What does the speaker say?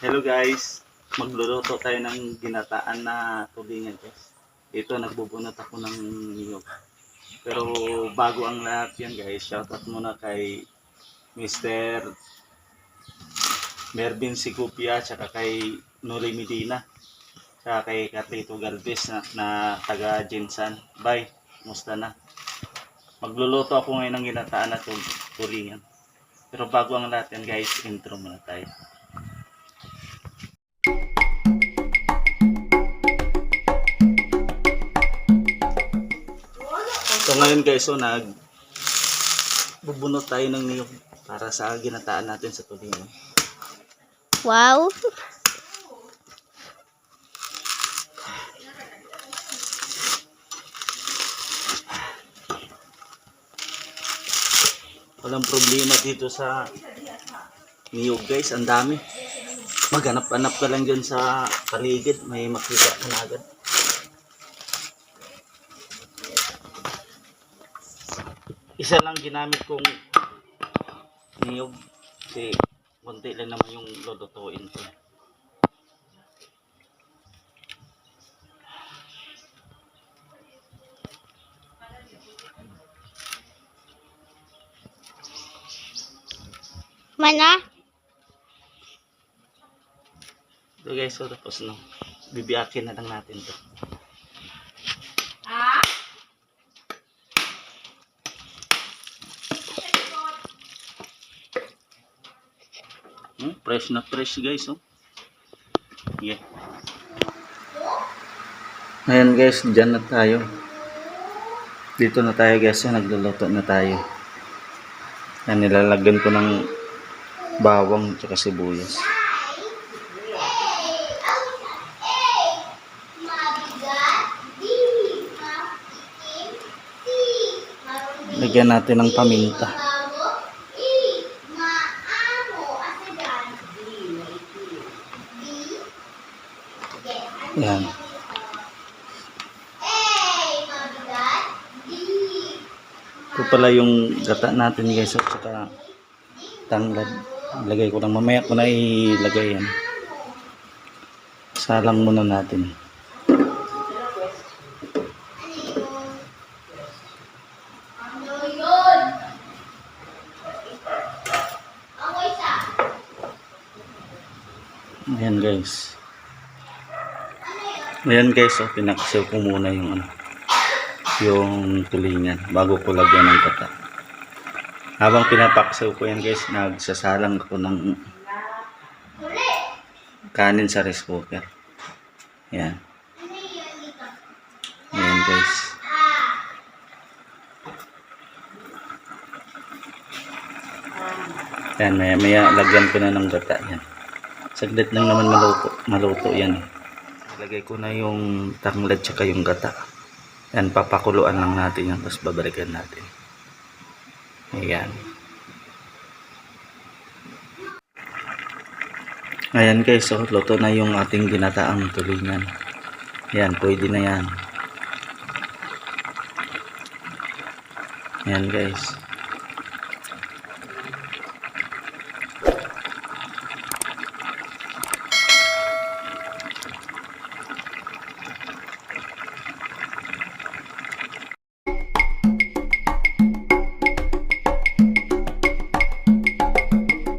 Hello guys, magluluto tayo ng ginataan na tulingan guys. Ito, nagbubunot ako ng niyog. Pero bago ang lahat yan guys, shoutout muna kay Mr. Mervin Sigupia, tsaka kay Nuri Medina, tsaka kay Carlito Galvez na, na taga Jinsan. Bye, musta na? Magluluto ako ngayon ng ginataan na tul- tulingan. Pero bago ang lahat yan guys, intro muna tayo. So ngayon guys, so nag bubunot tayo ng niyog para sa ginataan natin sa tulingan. Wow. Walang problema dito sa niyog guys, ang dami. Maghanap-hanap ka lang dyan sa paligid, may makita ka na agad. Isa lang ginamit kong niyog kasi konti lang naman yung lulutuin ko. Mana? So guys, so tapos no, bibiyakin na lang natin to. Fresh na fresh guys, oh. Yeah. Ayan guys, dyan na tayo. Dito na tayo guys, so nagluluto na tayo. Ayan, nilalagyan ko ng bawang at sibuyas. Lagyan natin ng paminta. Yan. Ito pala yung gata natin guys at saka tanglad. Lagay ko lang. Mamaya ko na ilagay yan. Salang muna natin. Ayan guys. Ayan guys, oh, pinaksaw ko muna yung ano, yung tulingan bago ko lagyan ng kata. Habang pinapaksaw ko yan guys, nagsasalang ako ng kanin sa rice cooker. Ayan. Ayan guys. Ayan, maya, maya lagyan ko na ng gata yan. Saglit lang naman maluto, maluto yan. eh. Lagay ko na yung tanglad tsaka yung gata. Yan, papakuluan lang natin yan, tapos babalikan natin. Ayan. Ayan guys, so luto na yung ating ginataang tulingan. Yan, pwede na yan. Ayan guys.